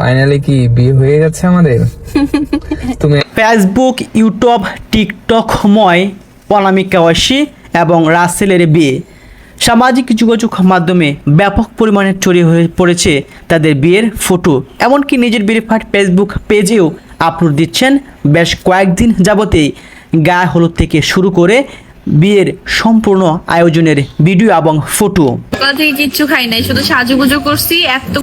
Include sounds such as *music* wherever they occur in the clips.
Finally কি বিয়ে হয়ে গেছে আমাদের? *laughs* তুমি ফেসবুক ইউটিউব টিকটকময় অনামিকা ঐশী এবং রাসেলের বিয়ে। সামাজিক যোগাযোগ মাধ্যমে ব্যাপক পরিমাণে ছড়িয়ে হয়ে পড়েছে তাদের বিয়ের ফটো। এমনকি নিজের ভেরিফাইড ফেসবুক পেজেও আপলোড দিচ্ছেন বেশ কয়েকদিন যাবতেই। গায়ে হলুদ থেকে শুরু করে বিয়ের সম্পূর্ণ আয়োজনের ভিডিও এবং ফটো। কিচ্ছু খাই নাই শুধু সাজুগুজু করছি এত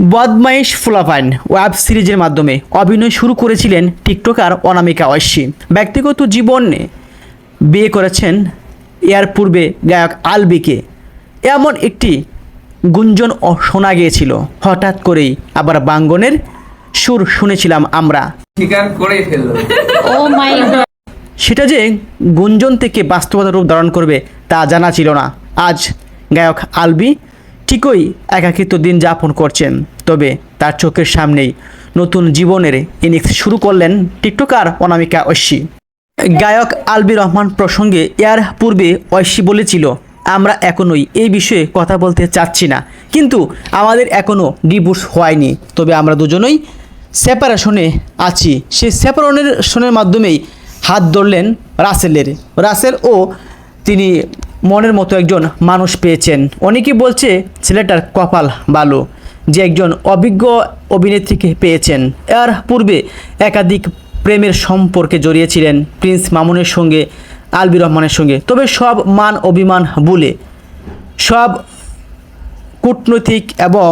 বদমাইশ ফুলাফাইন ওয়েব সিরিজের মাধ্যমে অভিনয় শুরু করেছিলেন টিকটকার অনামিকা ঐশী। ব্যক্তিগত জীবনে বিয়ে করেছেন এর পূর্বে গায়ক আলবিকে। এমন একটি গুঞ্জন ও শোনা গিয়েছিল। হঠাৎ করেই আবার বাঙ্গনের সুর শুনেছিলাম আমরা। স্বীকার করেই ফেলল। ও মাই সেটা যে গুঞ্জন থেকে বাস্তবতা রূপ ধারণ করবে তা জানা ছিল না। আজ গায়ক আলবি ঠিকই একাকিত্ব দিন যাপন করছেন। তবে তার চোখের সামনেই নতুন জীবনের ইনিংস শুরু করলেন টিকটকার অনামিকা ঐশী। গায়ক আলবি রহমান প্রসঙ্গে এর পূর্বে ঐশী বলেছিল, আমরা এখনোই এই বিষয়ে কথা বলতে চাচ্ছি না। কিন্তু আমাদের এখনও ডিভোর্স হয়নি। তবে আমরা দুজনেই সেপারেশনে আছি। সেই সেপারেশনের মাধ্যমেই হাত ধরলেন রাসেলের। রাসেল ও তিনি মনের মতো একজন মানুষ পেয়েছেন। অনেকে বলছে ছেলেটার কপাল ভালো, যে একজন অভিজ্ঞ অভিনেত্রীকে পেয়েছেন। এর পূর্বে একাধিক প্রেমের সম্পর্কে জড়িয়েছিলেন প্রিন্স মামুনের সঙ্গে আলবি রহমানের সঙ্গে। তবে সব মান অভিমান ভুলে, সব কূটনৈতিক এবং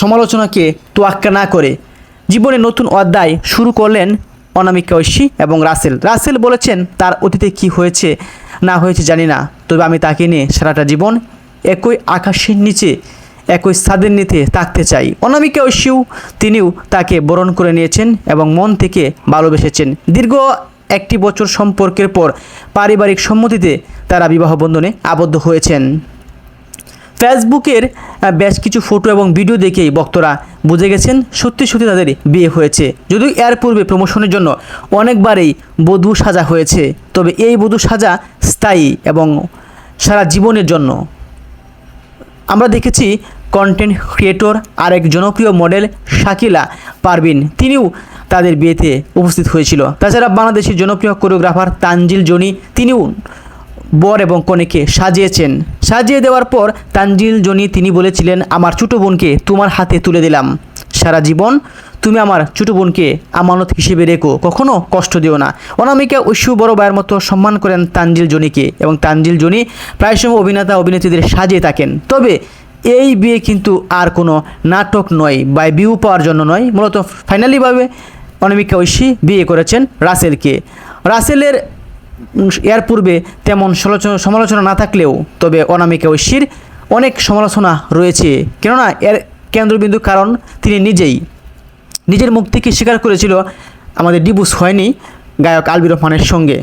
সমালোচনাকে তোয়াক্কা না করে জীবনে নতুন অধ্যায় শুরু করলেন অনামিকা ঐশী এবং রাসেল। রাসেল বলেছেন, তার অতীতে কি হয়েছে, না হয়েছে জানি না। তবে আমি তাকে নিয়ে সারাটা জীবন একই আকাশের নিচে, একই ছাদের নিতে থাকতে চাই। অনামিকা ঐশীও, তিনিও তাকে বরণ করে নিয়েছেন এবং মন থেকে ভালোবেসেছেন। দীর্ঘ একটি বছর সম্পর্কের পর পারিবারিক সম্মতিতে তারা বিবাহ বন্ধনে আবদ্ধ হয়েছেন। ফেসবুকের বেশ কিছু ফটো এবং ভিডিও দেখেই ভক্তরা বুঝে গেছেন? সত্যি সত্যি তাদের বিয়ে হয়েছে। যদিও এর পূর্বে প্রমোশনের জন্য অনেকবারই বধূ সাজা হয়েছে, তবে এই বধূ সাজা স্থায়ী এবং সারা জীবনের জন্য। আমরা দেখেছি কন্টেন্ট ক্রিয়েটর আরেক জনপ্রিয় মডেল শাকিলা পারবিন তিনিও তাদের বিয়েতে উপস্থিত হয়েছিল। তাছাড়া বাংলাদেশের জনপ্রিয় কোরিওগ্রাফার তানজিল জনি, তিনিও বর এবং কনেকে সাজিয়েছেন। সাজিয়ে দেওয়ার পর তানজিল জনি তিনি বলেছিলেন, আমার ছোটো বোনকে তোমার হাতে তুলে দিলাম। সারা জীবন তুমি আমার ছোটো বোনকে আমানত হিসেবে রেখো, কখনো কষ্ট দিও না। অনামিকা ঐশু বড় ভাইয়ের মতো সম্মান করেন তানজিল জনিকে এবং তানজিল জনি প্রায় সময় অভিনেতা, অভিনেত্রীদের সাজিয়ে থাকেন। তবে এই বিয়ে কিন্তু আর কোনো নাটক নয়, বা বিউ পাওয়ার জন্য নয়। মূলত ফাইনালিভাবে অনামিকা ঐশী বিয়ে করেছেন রাসেলকে। রাসেলের এর পূর্বে তেমন সমালোচনা না থাকলেও তবে অনামিকা ঐশীর অনেক সমালোচনা রয়েছে। কেননা এর কেন্দ্রবিন্দু কারণ তিনি নিজেই, নিজের মুক্তিকে স্বীকার করেছিল। আমাদের ডিবুস হয়নি, গায়ক আলবির রহমানের সঙ্গে।